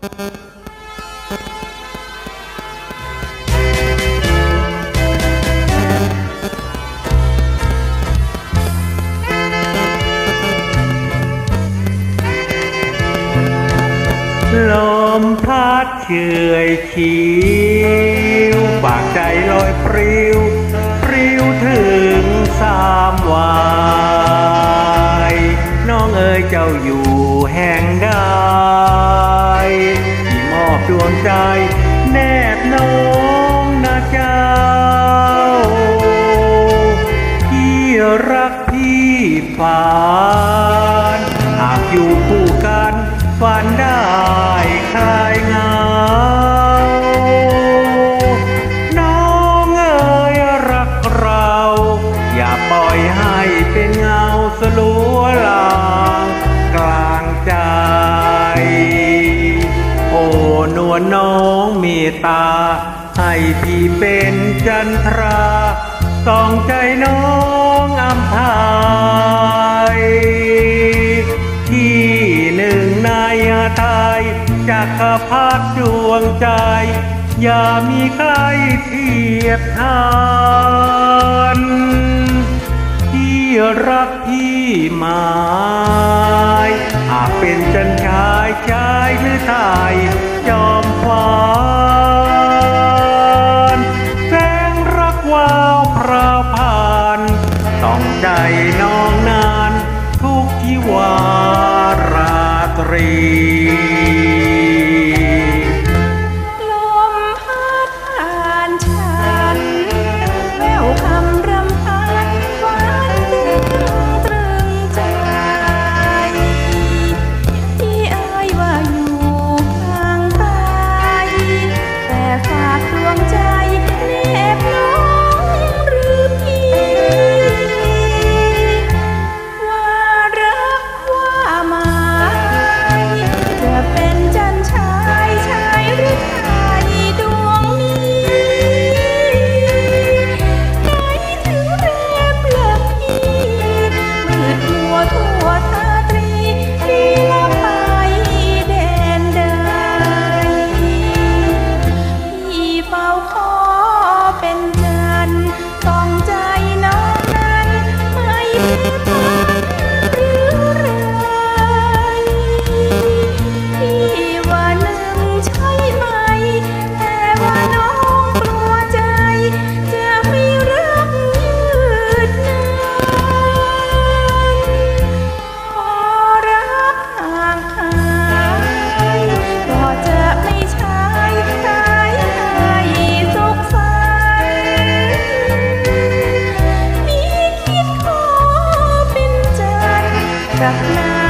ลมพัดเฉยคิวปากใจลอยปลิวปลิวถึงสามวายน้องเอ๋ยเจ้าอยู่แห่งใด ที่มอบดวงใจแนบน้องนะเจ้า ที่รักพี่ฝันหากอยู่คู่กันฝันได้คลายเงาน้องเอ๋ยรักเรา อย่าปล่อยให้เป็นเงาสลัวลางกลางใจ น้องเมตตา ให้พี่เป็นจันทราส่องใจน้องอำพายที่หนึ่งในอาไทยจักรพรรดิดวงใจ อย่ามีใครเทียบทานที่รักพี่หมายหากเป็นจันชายชายหรือไทยจอ ต้อ ไม่ enough now.